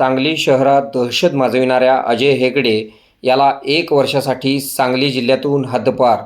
सांगली शहरात दहशत माजविणाऱ्या अजय हेगडे याला एक वर्षासाठी सांगली जिल्ह्यातून हद्दपार.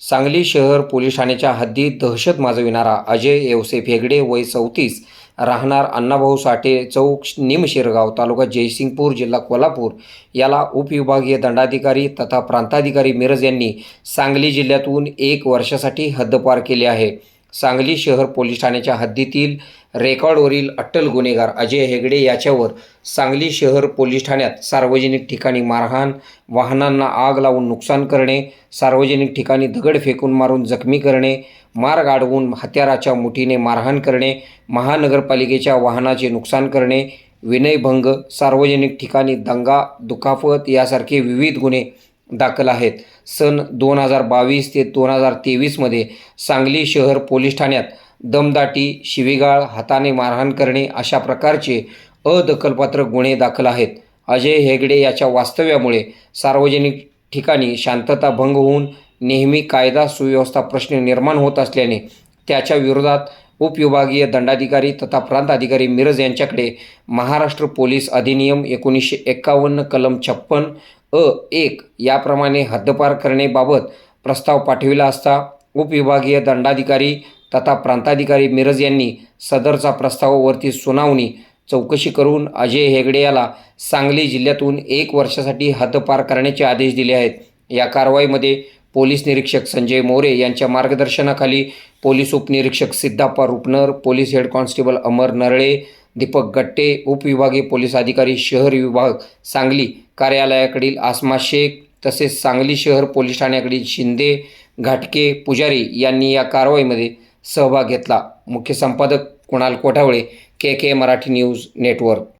सांगली शहर पोलीस ठाण्याच्या हद्दीत दहशत माजविणारा अजय येवसेफ हेगडे वय चौतीस राहणार अण्णाभाऊ साठे चौक निमशिरगाव तालुका जयसिंगपूर जिल्हा कोल्हापूर. याला उपविभागीय दंडाधिकारी तथा प्रांताधिकारी मिरज यांनी सांगली जिल्ह्यातून एक वर्षासाठी हद्दपार केले आहे. सांगली शहर पोलीस ठाण्याच्या हद्दीतील रेकॉर्डवरील अट्टल गुन्हेगार अजय हेगडे याच्यावर सांगली शहर पोलीस ठाण्यात सार्वजनिक ठिकाणी मारहाण वाहनांना आग लावून नुकसान करणे सार्वजनिक ठिकाणी दगड फेकून मारून जखमी करणे मार्ग अडवून हत्याराच्या मुठीने मारहाण करणे महानगरपालिकेच्या वाहनाचे नुकसान करणे विनयभंग सार्वजनिक ठिकाणी दंगा दुखापत यासारखे विविध गुन्हे दाखल आहेत. सन दोन हजार बावीस ते दोन हजार तेवीसमध्ये सांगली शहर पोलीस ठाण्यात दमदाटी शिवीगाळ हाताने मारहाण करणे अशा प्रकारचे अदखलपात्र गुन्हे दाखल आहेत. अजय हेगडे याच्या वास्तव्यामुळे सार्वजनिक ठिकाणी शांतता भंग होऊन नेहमी कायदा सुव्यवस्था प्रश्न निर्माण होत असल्याने त्याच्या विरोधात उपविभागीय दंडाधिकारी तथा प्रांत अधिकारी मिरज यांच्याकडे महाराष्ट्र पोलीस अधिनियम एकोणीसशे एक्कावन्न कलम छप्पन अ एक याप्रमाणे हद्दपार करण्याबाबत प्रस्ताव पाठविला असता उपविभागीय दंडाधिकारी तथा प्रांताधिकारी मिरज यांनी सदरचा प्रस्तावावरती सुनावणी चौकशी करून अजय हेगडे याला सांगली जिल्ह्यातून एक वर्षासाठी हद्दपार करण्याचे आदेश दिले आहेत. या कारवाईमध्ये पोलीस निरीक्षक संजय मोरे यांच्या मार्गदर्शनाखाली पोलीस उपनिरीक्षक Siddhappa Rupnar police head constable Amar Narale Deepak Gatte उपविभागीय पोलीस अधिकारी शहर विभाग सांगली कार्यालयाकडील आसमा शेख तसेच सांगली शहर पोलीस ठाण्याकडील शिंदे घाटके पुजारी यांनी या कारवाईमध्ये सहभाग घेतला. मुख्य संपादक Kunal Kothawale K K Marathi news network.